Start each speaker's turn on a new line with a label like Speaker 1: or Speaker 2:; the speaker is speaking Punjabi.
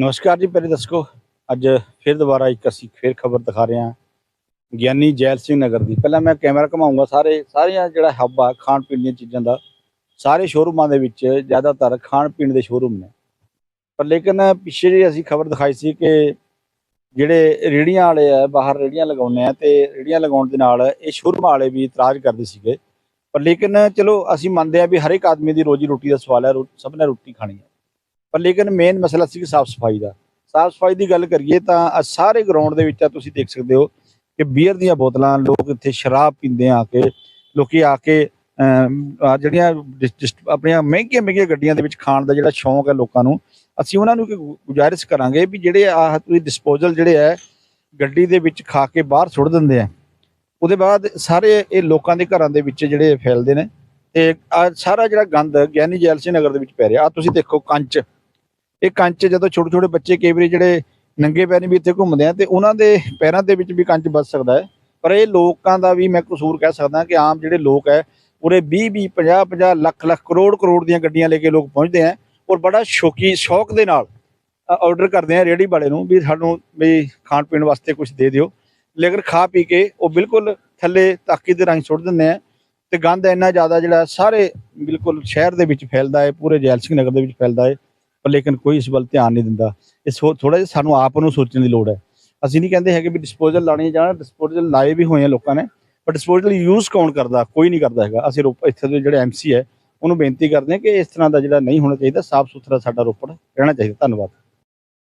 Speaker 1: ਨਮਸਕਾਰ ਜੀ, ਪਹਿਲੇ ਦਰਸ਼ਕੋ ਅੱਜ ਫਿਰ ਦੁਬਾਰਾ ਇੱਕ ਅਸੀਂ ਫਿਰ ਖਬਰ ਦਿਖਾ ਰਹੇ ਹਾਂ, ਗਿਆਨੀ ਜੈਲ ਸਿੰਘ ਨਗਰ ਦੀ। ਪਹਿਲਾਂ ਮੈਂ ਕੈਮਰਾ ਘਮਾਉਂਗਾ ਸਾਰੇ, ਸਾਰੀਆਂ ਜਿਹੜਾ ਹੱਬ ਆ, ਖਾਣ ਪੀਣ ਦੀਆਂ ਚੀਜ਼ਾਂ ਦਾ, ਸਾਰੇ ਸ਼ੋਰੂਮਾਂ ਦੇ ਵਿੱਚ ਜ਼ਿਆਦਾਤਰ ਖਾਣ ਪੀਣ ਦੇ ਸ਼ੋਰੂਮ ਨੇ। ਪਰ ਲੇਕਿਨ ਪਿੱਛੇ ਜਿਹੀ ਅਸੀਂ ਖਬਰ ਦਿਖਾਈ ਸੀ ਕਿ ਜਿਹੜੇ ਰੇੜੀਆਂ ਵਾਲੇ ਆ, ਬਾਹਰ ਰੇੜੀਆਂ ਲਗਾਉਂਦੇ ਆ ਤੇ ਰੇੜੀਆਂ ਲਗਾਉਣ ਦੇ ਨਾਲ ਇਹ ਸ਼ੋਰੂਮ ਵਾਲੇ ਵੀ ਇਤਰਾਜ਼ ਕਰਦੇ ਸੀਗੇ। ਪਰ ਲੇਕਿਨ ਚਲੋ, ਅਸੀਂ ਮੰਨਦੇ ਆ ਵੀ ਹਰ ਇੱਕ ਆਦਮੀ ਦੀ ਰੋਜੀ ਰੋਟੀ ਦਾ ਸਵਾਲ ਹੈ, ਰੋ- ਸਭ ਨੇ ਰੋਟੀ ਖਾਣੀ ਹੈ। ਪਰ ਲੇਕਿਨ ਮੇਨ ਮਸਲਾ ਸੀ ਕਿ ਸਾਫ਼ ਸਫ਼ਾਈ ਦਾ। ਸਾਫ਼ ਸਫ਼ਾਈ ਦੀ ਗੱਲ ਕਰੀਏ ਤਾਂ ਸਾਰੇ ਗਰਾਊਂਡ ਦੇ ਵਿੱਚ ਆ, ਤੁਸੀਂ ਦੇਖ ਸਕਦੇ ਹੋ ਕਿ ਬੀਅਰ ਦੀਆਂ ਬੋਤਲਾਂ, ਲੋਕ ਇੱਥੇ ਸ਼ਰਾਬ ਪੀਂਦੇ ਆ ਕੇ, ਲੋਕੀ ਆ ਕੇ ਜਿਹੜੀਆਂ ਡਿਸ- ਆਪਣੀਆਂ ਮਹਿੰਗੀਆਂ ਮਹਿੰਗੀਆਂ ਗੱਡੀਆਂ ਦੇ ਵਿੱਚ ਖਾਣ ਦਾ ਜਿਹੜਾ ਸ਼ੌਂਕ ਹੈ ਲੋਕਾਂ ਨੂੰ, ਅਸੀਂ ਉਹਨਾਂ ਨੂੰ ਇੱਕ ਗੁਜ਼ਾਰਿਸ਼ ਕਰਾਂਗੇ ਵੀ ਜਿਹੜੇ ਆਹ ਤੁਸੀਂ ਡਿਸਪੋਜ਼ਲ ਜਿਹੜੇ ਹੈ, ਗੱਡੀ ਦੇ ਵਿੱਚ ਖਾ ਕੇ ਬਾਹਰ ਸੁੱਟ ਦਿੰਦੇ ਆ। ਉਹਦੇ ਬਾਅਦ ਸਾਰੇ ਇਹ ਲੋਕਾਂ ਦੇ ਘਰਾਂ ਦੇ ਵਿੱਚ ਜਿਹੜੇ ਫੈਲਦੇ ਨੇ, ਤੇ ਆ ਸਾਰਾ ਜਿਹੜਾ ਗੰਦ ਗਿਆਨੀ ਜੈਲ ਸਿੰਘ ਨਗਰ ਦੇ ਵਿੱਚ ਪੈ ਰਿਹਾ। ਆ ਤੁਸੀਂ ਦੇਖੋ ਕੰਚ ਇਹ ਕੰਚ ਜਦੋਂ ਛੋਟੇ ਛੋਟੇ ਬੱਚੇ ਕਈ ਵਾਰੀ ਜਿਹੜੇ ਨੰਗੇ ਪੈਰੀ ਵੀ ਇੱਥੇ ਘੁੰਮਦੇ ਆ, ਤੇ ਉਹਨਾਂ ਦੇ ਪੈਰਾਂ ਦੇ ਵਿੱਚ ਵੀ ਕੰਚ ਵੱਜ ਸਕਦਾ ਹੈ। ਪਰ ਇਹ ਲੋਕਾਂ ਦਾ ਵੀ ਮੈਂ ਕਸੂਰ ਕਹਿ ਸਕਦਾ ਕਿ ਆਮ ਜਿਹੜੇ ਲੋਕ ਹੈ ਉਰੇ 20 20 50 50 ਲੱਖ ਲੱਖ, ਕਰੋੜ ਕਰੋੜ ਦੀਆਂ ਗੱਡੀਆਂ ਲੈ ਕੇ ਲੋਕ ਪਹੁੰਚਦੇ ਆ ਔਰ ਬੜਾ ਸ਼ੌਕੀ, ਸ਼ੌਕ ਦੇ ਨਾਲ ਆਰਡਰ ਕਰਦੇ ਆ ਰੇੜੀ ਵਾਲੇ ਨੂੰ ਵੀ ਸਾਨੂੰ ਵੀ ਖਾਣ ਪੀਣ ਵਾਸਤੇ ਕੁਝ ਦੇ ਦਿਓ। ਲੇਕਿਨ ਖਾ ਪੀ ਕੇ ਉਹ ਬਿਲਕੁਲ ਥੱਲੇ ਤਾਕੀ ਦੇ ਰਾਹੀਂ ਸੁੱਟ ਦਿੰਦੇ ਆ ਤੇ ਗੰਦ ਇੰਨਾ ਜ਼ਿਆਦਾ ਜਿਹੜਾ ਸਾਰੇ ਬਿਲਕੁਲ ਸ਼ਹਿਰ ਦੇ ਵਿੱਚ ਫੈਲਦਾ ਹੈ, ਪੂਰੇ ਜੈਲ ਸਿੰਘ ਨਗਰ ਦੇ ਵਿੱਚ ਫੈਲਦਾ ਹੈ। ਪਰ ਲੇਕਿਨ ਕੋਈ ਇਸ ਵੱਲ ਧਿਆਨ ਨਹੀਂ ਦਿੰਦਾ। ਇਸ ਥੋੜਾ ਜਿਹਾ ਸਾਨੂੰ ਆਪ ਨੂੰ ਸੋਚਣ ਦੀ ਲੋੜ ਹੈ। ਅਸੀਂ ਨਹੀਂ ਕਹਿੰਦੇ ਹੈਗੇ ਵੀ ਡਿਸਪੋਜ਼ਲ ਲਾਣੇ ਜਾਣਾ ਡਿਸਪੋਜ਼ਲ ਲਾਏ ਵੀ ਹੋਏ ਆ ਲੋਕਾਂ ਨੇ ਪਰ ਡਿਸਪੋਜ਼ਲ ਯੂਜ਼ ਕੌਣ ਕਰਦਾ? ਕੋਈ ਨਹੀਂ ਕਰਦਾ ਹੈਗਾ। ਅਸੀਂ ਰੋਪ, ਇੱਥੇ ਦੇ ਜਿਹੜੇ ਐਮਸੀ ਹੈ, ਉਹਨੂੰ ਬੇਨਤੀ ਕਰਦੇ ਹਾਂ ਕਿ ਇਸ ਤਰ੍ਹਾਂ ਦਾ ਜਿਹੜਾ ਨਹੀਂ ਹੋਣਾ ਚਾਹੀਦਾ ਸਾਫ਼ ਸੁਥਰਾ ਸਾਡਾ ਰੋਪੜ ਰਹਿਣਾ ਚਾਹੀਦਾ। ਧੰਨਵਾਦ।